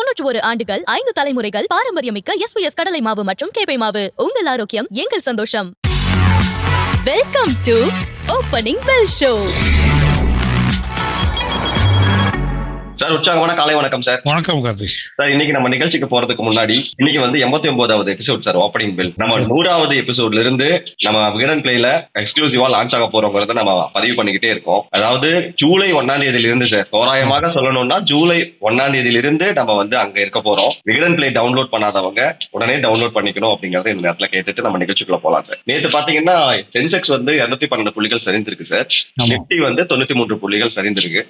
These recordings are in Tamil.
தொன்னூற்று ஒரு ஆண்டுகள் ஐந்து தலைமுறைகள் பாரம்பரியமிக்க எஸ் பி எஸ் கடலை மாவு மற்றும் கேபை மாவு. உங்கள் ஆரோக்கியம் எங்கள் சந்தோஷம். Welcome to opening bell show sir உற்சாகமான காலை வணக்கம் சார். வணக்கம் கார்த்திக் சார் இன்னைக்கு நம்ம நிகழ்ச்சிக்கு போறதுக்கு முன்னாடி இன்னைக்கு வந்து எண்பத்தி ஒன்பதாவது எபிசோட் சார் ஓப்பனிங் பில் நம்ம நூறாவது எபிசோட்ல இருந்து நம்ம விகடன் பிளேல எக்ஸ்க்ளூசிவா லான்ச் ஆக போறோங்கிறத நம்ம பதிவு பண்ணிக்கிட்டே இருக்கோம். அதாவது ஜூலை ஒன்னாம் தேதியில இருந்து சார் தோராயமாக சொல்லணும்னா ஜூலை ஒன்னாம் தேதியில இருந்து நம்ம வந்து அங்க இருக்க போறோம். விகடன் பிளே டவுன்லோட் பண்ணாதவங்க உடனே டவுன்லோட் பண்ணிக்கணும் அப்படிங்கறத இந்த நேரத்துல கேட்டுட்டு நம்ம நிகழ்ச்சிக்குள்ள போலாம் சார். நேற்று பாத்தீங்கன்னா சென்செக்ஸ் வந்து இருநூத்தி பன்னெண்டு புள்ளிகள் சரிந்திருக்கு சார். நிப்டி வந்து தொண்ணூத்தி மூன்று புள்ளிகள் சரிந்திருக்கு.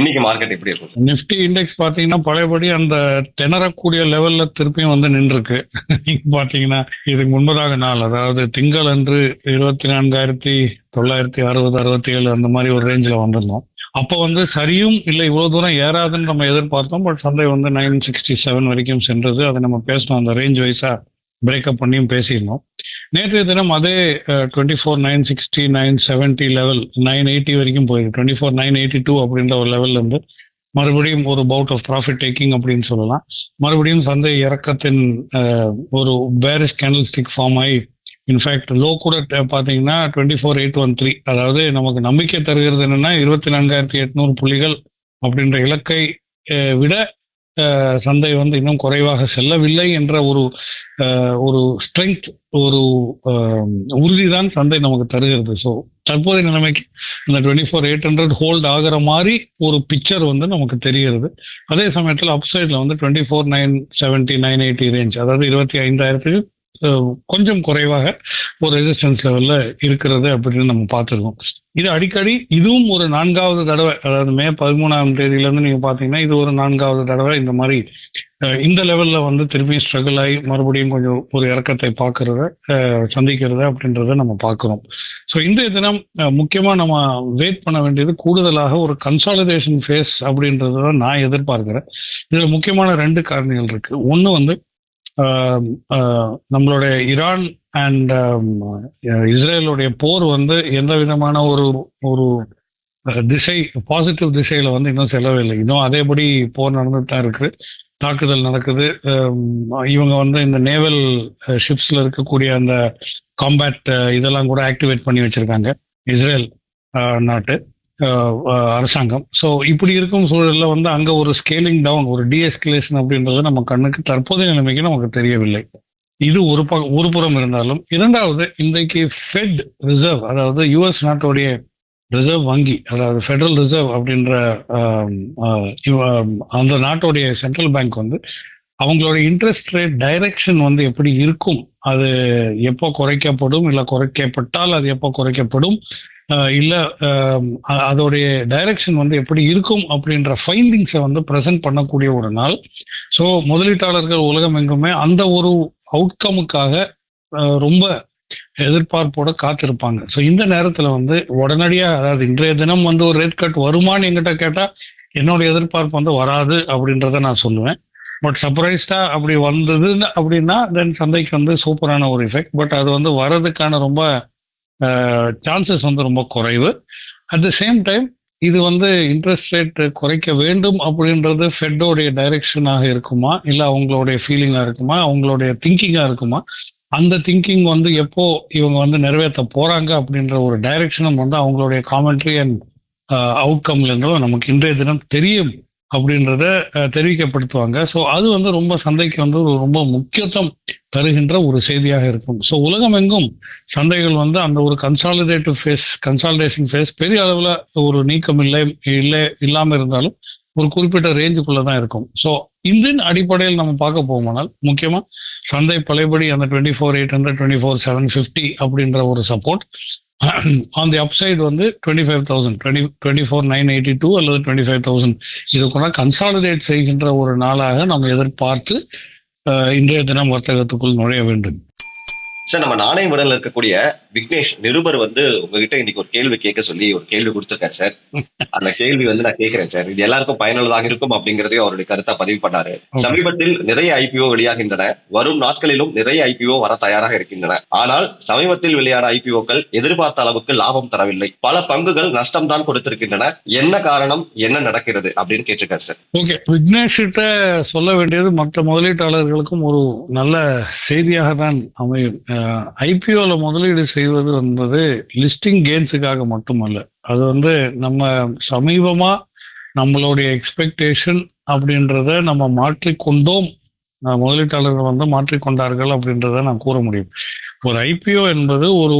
இன்னைக்கு மார்க்கெட் எப்படி இருக்கும் நிஃப்டி இண்டெக்ஸ் பாத்தீங்கன்னா பழையபடி அந்த திணறக்கூடிய லெவல்ல திருப்பியும் வந்து நின்றுருக்கு. நீங்க பாத்தீங்கன்னா இதுக்கு முன்பதாக நாள் அதாவது திங்கள் அன்று இருபத்தி நான்காயிரத்தி தொள்ளாயிரத்தி அறுபது அறுபத்தி ஏழு அந்த மாதிரி ஒரு ரேஞ்சில் வந்திருந்தோம். அப்போ வந்து சரியும் இல்லை இவ்வளோ தூரம் ஏறாதுன்னு நம்ம எதிர்பார்த்தோம். பட் சந்தை வந்து நைன் சிக்ஸ்டி செவன் வரைக்கும் சென்றது. அதை நம்ம பேசணும் அந்த ரேஞ்ச் வைஸாக பிரேக்கப் பண்ணியும் பேசியிருந்தோம். நேற்றைய தினம் அதே twenty four nine sixty nine seventy level nine eighty வரைக்கும் போயிருக்கு. Twenty four nine eighty two அப்படின்ற ஒரு லெவல்லேருந்து மறுபடியும் ஒரு பவுட் ஆஃப் ப்ராஃபிட் டேக்கிங் அப்படின்னு சொல்லலாம். மறுபடியும் சந்தை இறக்கத்தின் ஒரு பேரிஸ் கேண்டில் ஸ்டிக் ஃபார்ம் ஆகி இன்ஃபேக்ட் லோ கூட பார்த்தீங்கன்னா twenty four eight one three அதாவது நமக்கு நம்பிக்கை தருகிறது என்னன்னா இருபத்தி நான்காயிரத்தி எட்நூறு புள்ளிகள் அப்படின்ற இலக்கை விட சந்தை வந்து இன்னும் குறைவாக செல்லவில்லை என்ற ஒரு ஒரு ஸ்ட்ரென்த் ஒரு உறுதி தான் சந்தை நமக்கு தருகிறது. ஸோ தற்போதைய நிலைமைக்கு இந்த twenty four eight hundred hold ஆகிற மாதிரி ஒரு பிக்சர் வந்து நமக்கு தெரிகிறது. அதே சமயத்தில் அப்சைடில் வந்து twenty four nine seventy nine eighty range அதாவது இருபத்தி ஐந்தாயிரத்துக்கு கொஞ்சம் குறைவாக ஒரு ரெசிஸ்டன்ஸ் லெவலில் இருக்கிறது அப்படின்னு நம்ம பார்த்துருக்கோம். இது அடிக்கடி இதுவும் ஒரு நான்காவது தடவை அதாவது மே பதிமூணாம் தேதியிலேருந்து நீங்கள் பார்த்தீங்கன்னா இது ஒரு நான்காவது தடவை இந்த மாதிரி இந்த லெவலில் வந்து திருப்பி ஸ்ட்ரகிள் ஆகி மறுபடியும் கொஞ்சம் ஒரு இறக்கத்தை பார்க்கறத சந்திக்கிறத அப்படின்றத நம்ம பார்க்குறோம். ஸோ இன்றைய தினம் முக்கியமாக நம்ம வெயிட் பண்ண வேண்டியது கூடுதலாக ஒரு கன்சாலிடேஷன் ஃபேஸ் அப்படின்றத தான் நான் எதிர்பார்க்கிறேன். இதில் முக்கியமான ரெண்டு காரணிகள் இருக்கு. ஒன்று வந்து நம்மளுடைய ஈரான் அண்ட் இஸ்ரேலுடைய போர் வந்து எந்த விதமான ஒரு ஒரு திசை பாசிட்டிவ் திசையில வந்து இன்னும் செல்லவே இல்லை இன்னும் அதேபடி போர் நடந்துட்டு தான் இருக்கு. தாக்குதல் நடக்குது. இவங்க வந்து இந்த நேவல் ஷிப்ஸ்ல இருக்கக்கூடிய அந்த காம்பேட் இதெல்லாம் கூட ஆக்டிவேட் பண்ணி வச்சிருக்காங்க. இஸ்ரேல் நாட்டு அரசாங்கம். ஸோ இப்படி இருக்கும் சூழல்ல வந்து அங்கே ஒரு ஸ்கேலிங் டவுன் ஒரு டிஎஸ்கலேஷன் அப்படின்றது நம்ம கண்ணுக்கு தற்போதைய நிலைமைக்கு நமக்கு தெரியவில்லை. இது ஒரு ப ஒரு புறம் இருந்தாலும் இரண்டாவது இன்றைக்கு ஃபெட் ரிசர்வ் அதாவது யுஎஸ் நாட்டுடைய ரிசர்வ் வங்கி அதாவது ஃபெடரல் ரிசர்வ் அப்படின்ற அந்த நாட்டுடைய சென்ட்ரல் பேங்க் வந்து அவங்களோட இன்ட்ரெஸ்ட் ரேட் டைரக்ஷன் வந்து எப்படி இருக்கும்? அது எப்போ குறைக்கப்படும்? இல்லை குறைக்கப்பட்டால் அது எப்போ குறைக்கப்படும்? இல்லை அதோடைய டைரக்ஷன் வந்து எப்படி இருக்கும்? அப்படின்ற ஃபைண்டிங்ஸை வந்து ப்ரெசென்ட் பண்ணக்கூடிய ஒரு நாள். ஸோ முதலீட்டாளர்கள் உலகம் எங்குமே அந்த ஒரு அவுட்கமுக்காக ரொம்ப எதிர்பார்ப்போட காத்திருப்பாங்க. ஸோ இந்த நேரத்தில் வந்து உடனடியாக அதாவது இன்றைய தினம் வந்து ஒரு ரேட் கட் வருமான்னு எங்கிட்ட கேட்டால் என்னோட எதிர்பார்ப்பு வந்து வராது அப்படின்றத நான் சொல்லுவேன். பட் சர்ப்ரைஸ்டா அப்படி வந்தது அப்படின்னா தென் சந்தைக்கு வந்து சூப்பரான ஒரு எஃபெக்ட் பட் அது வந்து வர்றதுக்கான ரொம்ப சான்சஸ் வந்து ரொம்ப குறைவு. அட் த சேம் டைம் இது வந்து இன்ட்ரெஸ்ட் ரேட் குறைக்க வேண்டும் அப்படின்றது ஃபெட்டோடைய டைரக்ஷனாக இருக்குமா? இல்லை அவங்களுடைய ஃபீலிங்காக இருக்குமா? அவங்களுடைய திங்கிங்காக இருக்குமா? அந்த திங்கிங் வந்து எப்போ இவங்க வந்து நிறைவேற்ற போறாங்க அப்படின்ற ஒரு டைரக்ஷனும் வந்து அவங்களுடைய காமெண்ட்ரி அண்ட் அவுட்கம்ல இருந்தோ நமக்கு இன்றைய தினம் தெரியும் அப்படின்றத uh, தெரிவிக்கப்படுத்துவாங்க. ஸோ அது வந்து ரொம்ப சந்தைக்கு வந்து ஒரு ரொம்ப முக்கியத்துவம் தருகின்ற ஒரு செய்தியாக இருக்கும். ஸோ உலகம் எங்கும் சந்தைகள் வந்து அந்த ஒரு கன்சாலிடேட்டிவ் ஃபேஸ் கன்சாலிடேஷன் ஃபேஸ் பெரிய அளவில் ஒரு நீக்கம் இல்லை இல்லை இல்லாமல் இருந்தாலும் ஒரு குறிப்பிட்ட ரேஞ்சுக்குள்ளே தான் இருக்கும். ஸோ இந்தின் அடிப்படையில் நம்ம பார்க்க போகுமானால் முக்கியமாக சந்தை பழையபடி அந்த twenty four eight hundred twenty four seven fifty அப்படின்ற ஒரு சப்போர்ட் ஆன் தி அப்சைட் வந்து twenty five thousand twenty twenty four nine eighty two அல்லது டுவெண்ட்டி ஃபைவ் தௌசண்ட் இது கூட கன்சாலிடேட் செய்கின்ற ஒரு நாளாக நம்ம எதிர்பார்த்து இன்றைய தினம் வர்த்தகத்துக்குள் நுழைய வேண்டும். சார் நம்ம நாணய முறையில் இருக்கக்கூடிய விக்னேஷ் நிருபர் வந்து உங்ககிட்ட இன்னைக்கு ஒரு கேள்வி கேட்க சொல்லி ஒரு கேள்வி கொடுத்துருக்காரு சார் அந்த கேள்வி வந்து நான் கேட்கிறேன் சார் இது எல்லாருக்கும் பயனுள்ளதாக இருக்கும் அப்படிங்கறதையும் அவருடைய கருத்தை பதிவு பண்ணாரு. சமீபத்தில் நிறைய ஐபிஓ வெளியாகின்றன. வரும் நாட்களிலும் நிறைய ஐபிஓ வர தயாராக இருக்கின்றன. ஆனால் சமீபத்தில் வெளியான ஐபிஓக்கள் எதிர்பார்த்த அளவுக்கு லாபம் தரவில்லை. பல பங்குகள் நஷ்டம் தான் கொடுத்திருக்கின்றன. என்ன காரணம்? என்ன நடக்கிறது? அப்படின்னு கேட்டிருக்காரு சார் ஓகே. விக்னேஷ் கிட்ட சொல்ல வேண்டியது மற்ற முதலீட்டாளர்களுக்கும் ஒரு நல்ல செய்தியாக தான் அமையும். ஐபிஓவில் முதலீடு செய்வது என்பது லிஸ்டிங் கெயின்ஸுக்காக மட்டுமல்ல. அது வந்து நம்ம சமீபமாக நம்மளுடைய எக்ஸ்பெக்டேஷன் அப்படின்றத நம்ம மாற்றிக்கொண்டோம். முதலீட்டாளர்கள் வந்து மாற்றிக்கொண்டார்கள் அப்படின்றத நான் கூற முடியும். ஒரு ஐபிஓ என்பது ஒரு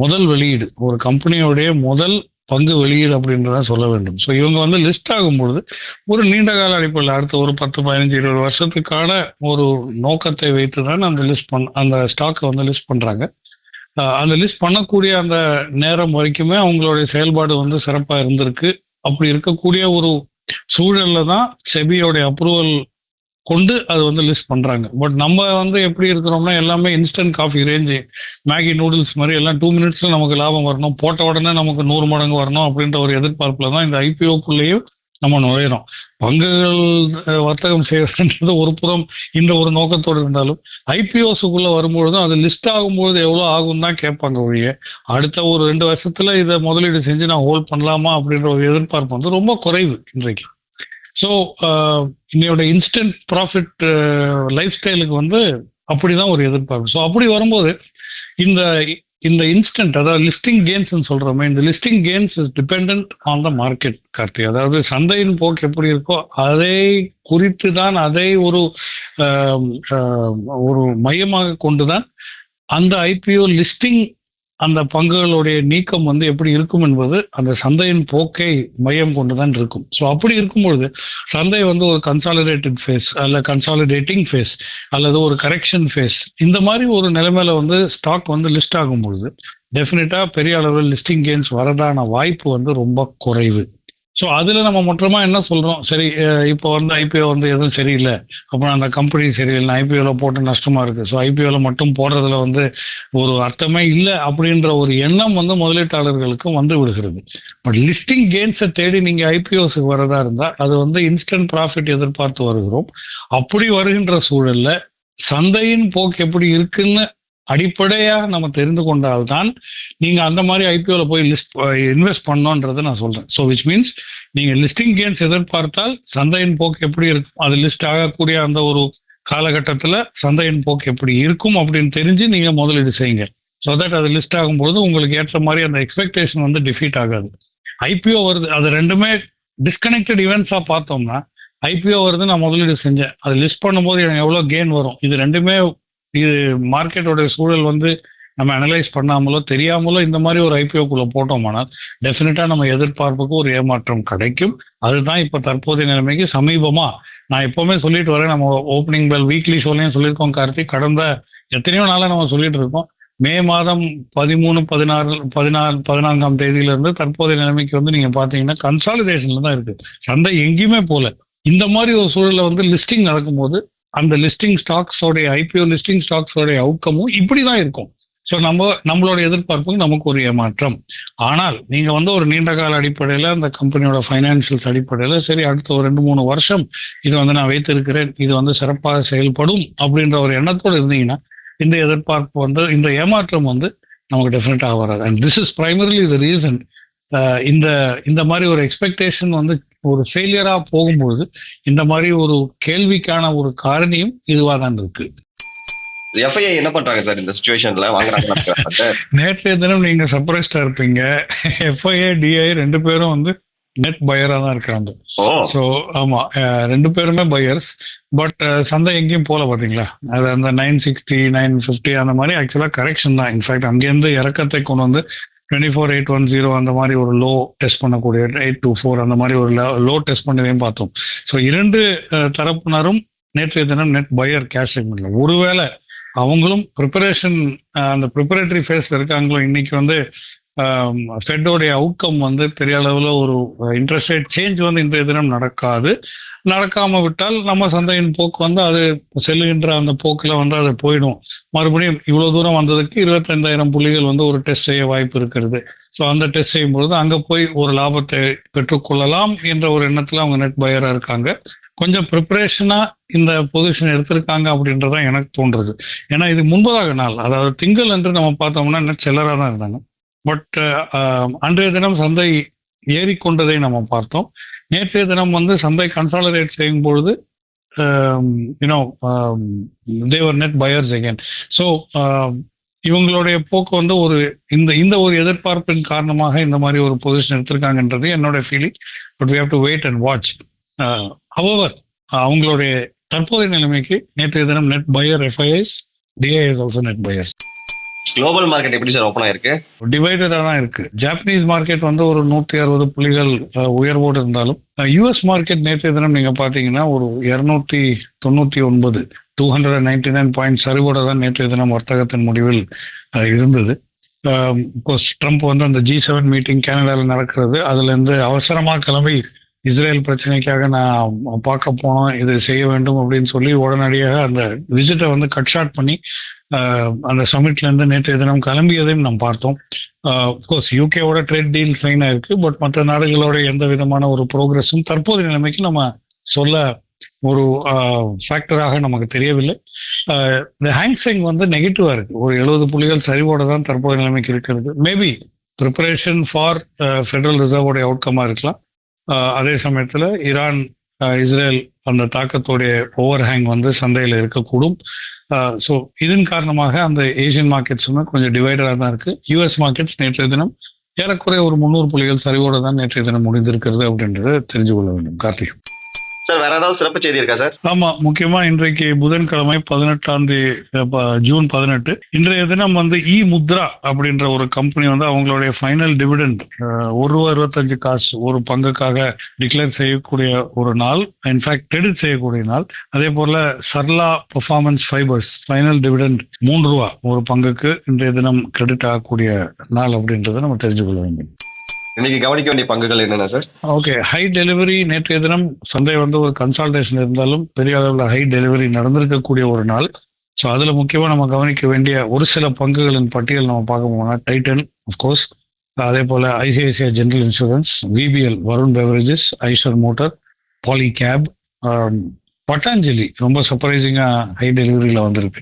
முதல் வெளியீடு. ஒரு கம்பெனியோடைய முதல் பங்கு வெளியீடு அப்படின்றத சொல்ல வேண்டும். ஸோ இவங்க வந்து லிஸ்ட் ஆகும்பொழுது ஒரு நீண்ட கால அடிப்படையில் அடுத்த ஒரு பத்து பதினஞ்சு இருபது வருஷத்துக்கான ஒரு நோக்கத்தை வைத்து தான் அந்த லிஸ்ட் பண் அந்த ஸ்டாக்கை வந்து லிஸ்ட் பண்ணுறாங்க அந்த லிஸ்ட் பண்ணக்கூடிய அந்த நேரம் வரைக்குமே அவங்களுடைய செயல்பாடு வந்து சிறப்பாக இருந்திருக்கு. அப்படி இருக்கக்கூடிய ஒரு சூழல்ல தான் செபியோடைய அப்ரூவல் கொண்டு அது வந்து லிஸ்ட் பண்றாங்க. பட் நம்ம வந்து எப்படி இருக்கிறோம்னா எல்லாமே instant coffee range Maggi noodles மாதிரி எல்லாம் டூ மினிட்ஸ்ல நமக்கு லாபம் வரணும். போட்ட உடனே நமக்கு நூறு மடங்கு வரணும் அப்படின்ற ஒரு எதிர்பார்ப்புல தான் இந்த ஐபிஓக்குள்ளேயும் நம்ம நுழையிறோம். பங்குகள் வர்த்தகம் செய்யறதுன்றது ஒரு புறம் இந்த ஒரு நோக்கத்தோடு இருந்தாலும் ஐபிஓஸுக்குள்ள வரும்பொழுதும் அது லிஸ்ட் ஆகும்பொழுது எவ்வளோ ஆகும் தான் கேட்பாங்க ஒழிய அடுத்த ஒரு ரெண்டு வருஷத்துல இதை முதலீடு செஞ்சு நான் ஹோல்ட் பண்ணலாமா அப்படின்ற ஒரு எதிர்பார்ப்பு வந்து ரொம்ப குறைவு இன்றைக்கு. ஸோ என்னோட இன்ஸ்டன்ட் ப்ராஃபிட் லைஃப் ஸ்டைலுக்கு வந்து அப்படிதான் ஒரு எதிர்பார்ப்பு. ஸோ அப்படி வரும்போது இந்த இந்த இன்ஸ்டன்ட் அதாவது லிஸ்டிங் கெயின்ஸ் சொல்றோமே இந்த listing gains is depend on the market Karthi. அதாவது சந்தையின் போக்கு எப்படி இருக்கோ அதை குறித்து தான் அதை ஒரு ஒரு மையமாக கொண்டு தான் அந்த ஐபிஓ லிஸ்டிங் அந்த பங்குகளுடைய நீக்கம் வந்து எப்படி இருக்கும் என்பது அந்த சந்தையின் போக்கை மையம் கொண்டுதான் இருக்கும். ஸோ அப்படி இருக்கும்பொழுது சந்தை வந்து ஒரு கன்சாலிடேட்டட் ஃபேஸ் அல்ல கன்சாலிடேட்டிங் ஃபேஸ் அல்லது ஒரு கரெக்ஷன் ஃபேஸ் இந்த மாதிரி ஒரு நிலைமையில வந்து ஸ்டாக் வந்து லிஸ்ட் ஆகும் பொழுது டெஃபினட்டா பெரிய அளவில் லிஸ்டிங் கெயின்ஸ் வரதான வாய்ப்பு வந்து ரொம்ப குறைவு. ஸோ அதில் நம்ம மொத்தமாக என்ன சொல்கிறோம் சரி இப்போ வந்து ஐபிஓ வந்து எதுவும் சரியில்லை. அப்புறம் அந்த கம்பெனி சரியில்லை. ஐபிஓவில் போட்டு நஷ்டமாக இருக்குது ஸோ ஐபிஓவில் மட்டும் போடுறதுல வந்து ஒரு அர்த்தமே இல்லை அப்படின்ற ஒரு எண்ணம் வந்து முதலீட்டாளர்களுக்கும் வந்து விடுகிறது. பட் லிஸ்டிங் கெயின்ஸை தேடி நீங்கள் ஐபிஓஸுக்கு வரதா இருந்தால் அது வந்து இன்ஸ்டன்ட் ப்ராஃபிட் எதிர்பார்த்து வருகிறோம். அப்படி வருகின்ற சூழலில் சந்தையின் போக்கு எப்படி இருக்குன்னு அடிப்படையாக நம்ம தெரிந்து கொண்டால்தான் நீங்க அந்த மாதிரி ஐபிஓல போய் லிஸ்ட் இன்வெஸ்ட் பண்ணோன்றதை நான் சொல்றேன். ஸோ விச் மீன்ஸ் நீங்க லிஸ்டிங் கேன்ஸ் எதிர்பார்த்தால் சந்தையின் போக்கு எப்படி இருக்கும்? அது லிஸ்ட் ஆகக்கூடிய அந்த ஒரு காலகட்டத்தில் சந்தையின் போக்கு எப்படி இருக்கும் அப்படின்னு தெரிஞ்சு நீங்க முதலீடு செய்யுங்க. ஸோ தட் அது லிஸ்ட் ஆகும்போது உங்களுக்கு ஏற்ற மாதிரி அந்த எக்ஸ்பெக்டேஷன் வந்து டிஃபீட் ஆகாது. ஐபிஓ வருது அது ரெண்டுமே டிஸ்கனெக்டட் ஈவெண்ட்ஸாக பார்த்தோம்னா ஐபிஓ வருது நான் முதலீடு செஞ்சேன். அது லிஸ்ட் பண்ணும்போது எனக்கு எவ்வளோ கெயின் வரும்? இது ரெண்டுமே இது மார்க்கெட்டோட சூழல் வந்து நம்ம அனலைஸ் பண்ணாமலோ தெரியாமலோ இந்த மாதிரி ஒரு ஐபிஓக்குள்ள போட்டோமானால் டெஃபினட்டா நம்ம எதிர்பார்ப்புக்கு ஒரு ஏமாற்றம் கிடைக்கும். அதுதான் இப்ப தற்போதைய நிலைமைக்கு சமீபமா நான் எப்பவுமே சொல்லிட்டு வரேன். நம்ம ஓப்பனிங் பெல் வீக்லி ஷோலையும் சொல்லியிருக்கோம் கார்த்திக் கடந்த எத்தனையோ நாளாக நம்ம சொல்லிட்டு இருக்கோம். மே மாதம் பதிமூணு பதினாறு பதினாறு பதினான்காம் தேதியிலிருந்து தற்போதைய நிலைமைக்கு வந்து நீங்க பாத்தீங்கன்னா கன்சாலிடேஷன்ல தான் இருக்கு. சந்தை எங்கேயுமே போல. இந்த மாதிரி ஒரு சூழலில் வந்து லிஸ்டிங் நடக்கும்போது அந்த லிஸ்டிங் ஸ்டாக்ஸோடைய ஐபிஓ லிஸ்டிங் ஸ்டாக்ஸோடைய அவுட்கமும் இப்படி தான் இருக்கும். ஸோ நம்ம நம்மளோட எதிர்பார்ப்புக்கு நமக்கு ஒரு ஏமாற்றம். ஆனால் நீங்கள் வந்து ஒரு நீண்ட கால அடிப்படையில் அந்த கம்பெனியோட ஃபைனான்சியல்ஸ் அடிப்படையில் சரி அடுத்த ஒரு ரெண்டு மூணு வருஷம் இது வந்து நான் வைத்திருக்கிறேன் இது வந்து சிறப்பாக செயல்படும் அப்படின்ற ஒரு எண்ணத்தோடு இருந்தீங்கன்னா இந்த எதிர்பார்ப்பு வந்து இந்த ஏமாற்றம் வந்து நமக்கு டெஃபினட்டாக வராது. And this is primarily the reason இந்த இந்த மாதிரி ஒரு எக்ஸ்பெக்டேஷன் வந்து ஒரு ஃபெயிலியராக போகும்போது இந்த மாதிரி ஒரு கேள்விக்கான ஒரு காரணியும் இதுவாக தான் இருக்குது எஃப்ஐஐ என்ன பண்றாங்க சார் இந்த சுச்சுவேஷன்ல வாங்குறாங்க நேற்றைய தினம் நீங்க சர்ப்ரைஸ்டா இருப்பீங்க. எஃப்ஐஏ டிஐ ரெண்டு பேரும் வந்து நெட் பையரா தான் இருக்காங்க. ஓ. ஸோ ஆமா ரெண்டு பேருமே பையர்ஸ் பட் சந்தை எங்கேயும் போல பாத்தீங்களா? அது அந்த நைன் சிக்ஸ்டி நைன் ஃபிஃப்டி அந்த மாதிரி ஆக்சுவலா கரெக்ஷன் தான். இன்ஃபேக்ட் அங்கேருந்து இறக்கத்தை கொண்டு வந்து twenty four eight one zero அந்த மாதிரி ஒரு லோ டெஸ்ட் பண்ணக்கூடிய எயிட் டூ ஃபோர் அந்த மாதிரி ஒரு லோ டெஸ்ட் பண்ணதையும் பார்த்தோம். ஸோ இரண்டு தரப்பினரும் நேற்றைய தினம் நெட் பையர் கேஷ் செக்மெண்ட்ல ஒருவேளை அவங்களும் ப்ரிப்பரேஷன் அந்த ப்ரிப்பரேட்டரி ஃபேஸ்ல இருக்காங்களோ இன்னைக்கு வந்து ஃபெட்டோடைய அவுட்கம் வந்து பெரிய அளவில் ஒரு இன்ட்ரெஸ்ட் ரேட் சேஞ்ச் வந்து இன்றைய தினம் நடக்காது. நடக்காம விட்டால் நம்ம சந்தையின் போக்கு வந்து அது செல்லுகின்ற அந்த போக்கில் வந்து அது போயிடும். மறுபடியும் இவ்வளோ தூரம் வந்ததுக்கு இருபத்தைந்தாயிரம் புள்ளிகள் வந்து ஒரு டெஸ்ட் செய்ய வாய்ப்பு இருக்கிறது. ஸோ அந்த டெஸ்ட் செய்யும்பொழுது அங்கே போய் ஒரு லாபத்தை பெற்றுக்கொள்ளலாம் என்ற ஒரு எண்ணத்தில் அவங்க நெட் பயராக இருக்காங்க. கொஞ்சம் ப்ரிப்பரேஷனாக இந்த பொசிஷன் எடுத்திருக்காங்க அப்படின்றதான் எனக்கு தோன்றுறது ஏன்னா இது முன்பதாக நாள். அதாவது திங்கள் என்று நம்ம பார்த்தோம்னா இன்னும் செல்லராக தான் இருந்தாங்க. பட் அன்றைய தினம் சந்தை ஏறிக்கொண்டதை நம்ம பார்த்தோம். நேற்றைய தினம் வந்து சந்தை கன்சாலிடேட் செய்யும் பொழுது you know they are net buyers again so இவங்களுடைய போக்கு வந்து ஒரு இந்த இந்த ஒரு எதிர்பார்ப்பின் காரணமாக இந்த மாதிரி ஒரு பொசிஷன் எடுத்திருக்காங்கன்றது என்னோட feeling but we have to wait and watch however அவங்களுடைய தற்போதைய நிலைமைக்கு நேற்றைய தினம் net buyer FIs DIs also net buyers global market எப்படி சார் ஓப்பன் ஆயிருக்கு? டிவைடடாக தான் இருக்கு. ஜாப்பனீஸ் மார்க்கெட் வந்து ஒரு நூற்றி அறுபது புள்ளிகள் உயர்வோடு இருந்தாலும் யூஎஸ் மார்க்கெட் நேற்றைய தினம் நீங்க பாத்தீங்கன்னா ஒரு இருநூத்தி தொண்ணூத்தி ஒன்பது two hundred ninety nine point சரிவோட தான் நேற்றைய தினம் வர்த்தகத்தின் முடிவில் இருந்தது. ட்ரம்ப் வந்து அந்த ஜி செவன் மீட்டிங் கனடாவில் நடக்கிறது. அதுல இருந்து அவசரமா கிளம்பி இஸ்ரேல் பிரச்சனைக்காக நான் பார்க்க போனோம் இதை செய்ய வேண்டும் அப்படின்னு சொல்லி உடனடியாக அந்த விசிட்டை வந்து கட் ஷார்ட் பண்ணி அந்த சமிட்ல இருந்து நேற்றைய தினம் கிளம்பியதையும் நாம் பார்த்தோம். கோர்ஸ் யூகேவோட ட்ரேட் டீல் சைன் ஆயிருக்கு பட் மற்ற நாடுகளோட எந்த விதமான ஒரு ப்ரோக்ரஸும் தற்போதைய நிலைமைக்கு நம்ம சொல்ல ஒரு ஃபேக்டராக நமக்கு தெரியவில்லை. இந்த ஹேங்ஸிங் வந்து நெகட்டிவா இருக்கு. ஒரு எழுபது புள்ளிகள் சரிவோட தான் தற்போதைய நிலைமைக்கு இருக்கிறது. மேபி ப்ரிப்பரேஷன் ஃபார் ஃபெடரல் ரிசர்வோடைய அவுட்கமா இருக்கலாம். அதே சமயத்தில் ஈரான் இஸ்ரேல் அந்த தாக்கத்தோடைய ஓவர் ஹேங் வந்து சந்தையில் இருக்கக்கூடும். ஸோ இதன் காரணமாக அந்த ஏசியன் மார்க்கெட்ஸ் வந்து கொஞ்சம் டிவைடராக தான் இருக்கு. யூஎஸ் மார்க்கெட்ஸ் நேற்றைய தினம் ஏறக்குறைய ஒரு முந்நூறு புள்ளிகள் சரிவோடு தான் நேற்றைய தினம் முடிந்திருக்கிறது அப்படின்றத தெரிஞ்சு கொள்ள வேண்டும். கார்த்திக். சார் வேற ஏதாவது சிறப்பு செய்தி இருக்கா சார் ஆமா முக்கியமா இன்றைக்கு புதன்கிழமை பதினெட்டாம் தேதி ஜூன் பதினெட்டு. இன்றைய தினம் வந்து இ முத்ரா அப்படின்ற ஒரு கம்பெனி வந்து அவங்களுடைய ஃபைனல் டிவிடெண்ட் ஒரு ரூபா இருபத்தஞ்சு காசு ஒரு பங்குக்காக டிக்ளேர் செய்யக்கூடிய ஒரு நாள் இன்ஃபேக்ட் கிரெடிட் செய்யக்கூடிய நாள். அதே போல Sarla performance fibers final dividend மூன்று ரூபா ஒரு பங்குக்கு இன்றைய தினம் கிரெடிட் ஆகக்கூடிய நாள் அப்படின்றத நம்ம தெரிஞ்சு கொள்ள வேண்டும். இன்னைக்கு கவனிக்க வேண்டிய பங்குகள் என்னென்ன சார் ஓகே ஹை டெலிவரி நேற்றைய தினம் சந்தை வந்து ஒரு கன்சல்டேஷன் இருந்தாலும் பெரிய அளவில் ஹை டெலிவரி நடந்திருக்கக்கூடிய ஒரு நாள். ஸோ அதில் முக்கியமாக நம்ம கவனிக்க வேண்டிய ஒரு சில பங்குகளின் பட்டியல் நம்ம பார்க்க போனால் டைட்டன் கோர்ஸ் அதே போல் ICICI general insurance VBL Varun beverages Eicher motor Polycab Patanjali ரொம்ப சர்ப்ரைசிங்காக ஹை டெலிவரியில் வந்திருக்கு.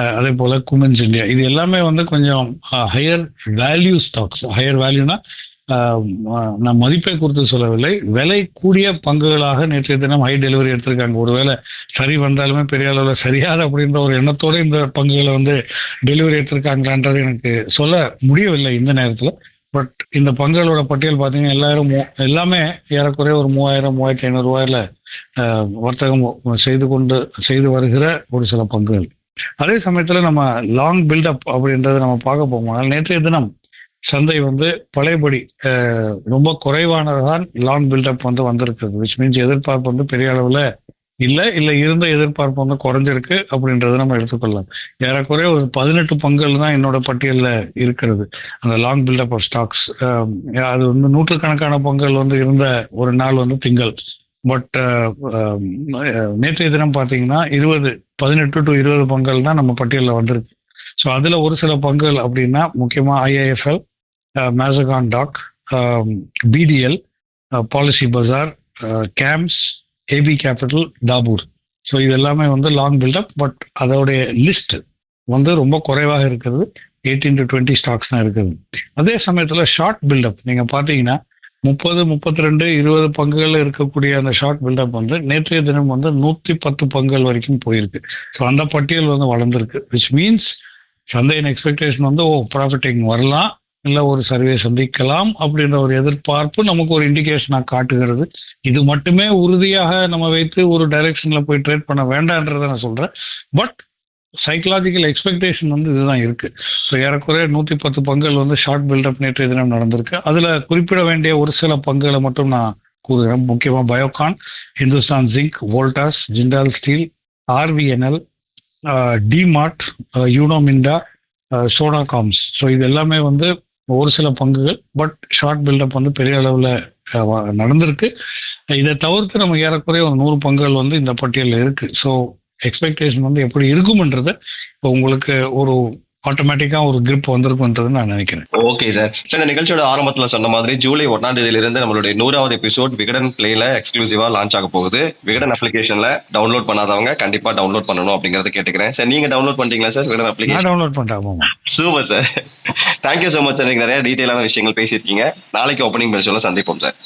Uh, அதே போல் குமென்ஸ் இந்தியா இது எல்லாமே வந்து கொஞ்சம் ஹையர் வேல்யூ ஸ்டாக்ஸ் ஹையர் வேல்யூனா நான் மதிப்பை குறித்து சொல்லவில்லை. விலை கூடிய பங்குகளாக நேற்றைய தினம் ஹை டெலிவரி எடுத்திருக்காங்க. ஒருவேளை சரி வந்தாலுமே பெரிய அளவில் சரியாது அப்படின்ற ஒரு எண்ணத்தோட இந்த பங்குகளை வந்து டெலிவரி எடுத்திருக்காங்களான்றது எனக்கு சொல்ல முடியவில்லை இந்த நேரத்தில். பட் இந்த பங்குகளோட பட்டியல் பார்த்தீங்கன்னா எல்லாரும் மூ- எல்லாமே ஏறக்குறைய ஒரு மூவாயிரம் மூவாயிரத்தி ஐநூறு ரூபாயில வர்த்தகம் செய்து கொண்டு செய்து வருகிற ஒரு சில பங்குகள். அதே சமயத்தில் நம்ம லாங் பில்டப் அப்படின்றத நம்ம பார்க்க போகும்போது நேற்றைய தினம் சந்தை வந்து பழையபடி ரொம்ப குறைவானதான் லாங் பில்டப் வந்து வந்திருக்குது. விச் மீன்ஸ் எதிர்பார்ப்பு வந்து பெரிய அளவில் இல்லை இல்லை இருந்த எதிர்பார்ப்பு வந்து குறைஞ்சிருக்கு அப்படின்றத நம்ம எடுத்துக்கொள்ளலாம். ஏறக்குறைய ஒரு பதினெட்டு பங்குகள் தான் என்னோட பட்டியலில் இருக்கிறது. அந்த லாங் பில்டப் ஆஃப் ஸ்டாக்ஸ் அது வந்து நூற்றுக்கணக்கான பங்குகள் வந்து இருந்த ஒரு நாள் வந்து திங்கள். பட் நேற்றைய தினம் பார்த்தீங்கன்னா இருபது பதினெட்டு டு இருபது பங்குகள் தான் நம்ம பட்டியலில் வந்திருக்கு. ஸோ அதில் ஒரு சில பங்குகள் அப்படின்னா முக்கியமாக IIFL Mazagon dock BDL Policybazaar CAMS AB capital Dabur so இது எல்லாமே வந்து லாங் பில்டப் பட் அதோடைய லிஸ்ட் வந்து ரொம்ப குறைவாக இருக்கிறது. எயிட்டீன் டு டுவெண்ட்டி ஸ்டாக்ஸ் தான் இருக்குது. அதே சமயத்தில் ஷார்ட் பில்டப் நீங்கள் பார்த்தீங்கன்னா முப்பது முப்பத்தி ரெண்டு இருபது பங்குகள் இருக்கக்கூடிய அந்த ஷார்ட் பில்டப் வந்து நேற்றைய தினம் வந்து நூற்றி பத்து பங்குகள் வரைக்கும் போயிருக்கு. ஸோ அந்த பட்டியல் வந்து வளர்ந்துருக்கு விச் மீன்ஸ் சந்தையின் எக்ஸ்பெக்டேஷன் வந்து oh, ஓ ப்ராஃபிட்டிங் வரலாம். இல்லை ஒரு சர்வே சந்திக்கலாம் அப்படின்ற ஒரு எதிர்பார்ப்பு நமக்கு ஒரு இண்டிகேஷனாக காட்டுகிறது. இது மட்டுமே உறுதியாக நம்ம வைத்து ஒரு டைரக்ஷனில் போய் ட்ரேட் பண்ண வேண்டான்றதை நான் சொல்கிறேன் பட் சைக்கலாஜிக்கல் எக்ஸ்பெக்டேஷன் வந்து இதுதான் இருக்குது ஸோ ஏறக்குறைய நூற்றி பத்து பங்குகள் வந்து ஷார்ட் பில்டப் நேற்றைய தினம் நடந்திருக்கு. அதில் குறிப்பிட வேண்டிய ஒரு சில பங்குகளை மட்டும் நான் கூறுகிறேன். முக்கியமாக Biocon Hindustan zinc Voltas Jindal steel RVNL DMart Uno Minda Sona comes so இது எல்லாமே வந்து ஒரு சில பங்குகள் பட் ஷார்ட் பில்டப் வந்து பெரிய அளவில் நடந்திருக்கு. இதை தவிர்த்து நம்ம ஏறக்குறைய ஒரு நூறு பங்குகள் வந்து இந்த பட்டியலில் இருக்கு. ஸோ எக்ஸ்பெக்டேஷன் வந்து எப்படி இருக்கும்ன்றத இப்போ உங்களுக்கு ஒரு ஆட்டோமேட்டிக்கா ஒரு grip வந்திருக்குன்றது நான் நினைக்கிறேன். ஓகே சார் சார் இந்த நிகழ்ச்சியோட ஆரம்பத்துல சொன்ன மாதிரி ஜூலை ஒன்னாம் தேதியில இருந்து நம்மளுடைய நூறாவது எபிசோட் விகடன் பிளேல எக்ஸ்க்ளூசிவா லான்ச் ஆக போகுது. விகடன் அப்ளிகேஷன்ல டவுன்லோட் பண்ணாதவங்க கண்டிப்பா டவுன்லோட் பண்ணணும் அப்படிங்கறத கேட்டுக்கிறேன். சார் நீங்க டவுன்லோட் பண்ணிட்டீங்களா சார் விகடன் அப்ளிகேஷன் டவுன்லோட் பண்ணிட்டேன் super sir thank you so much sir நீங்க நிறைய டீட்டெயிலான விஷயங்கள் பேசியிருக்கீங்க. நாளைக்கு ஓப்பனிங் பெல் சொல்ல சந்திப்போம் சார்.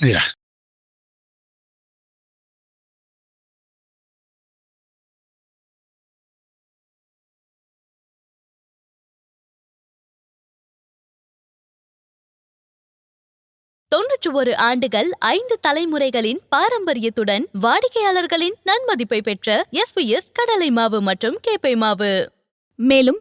தொன்னூற்று ஒரு ஆண்டுகள் ஐந்து தலைமுறைகளின் பாரம்பரியத்துடன் வாடிக்கையாளர்களின் நன்மதிப்பை பெற்ற எஸ்பிஎஸ் கடலை மாவு மற்றும் கேப்பை மாவு. மேலும்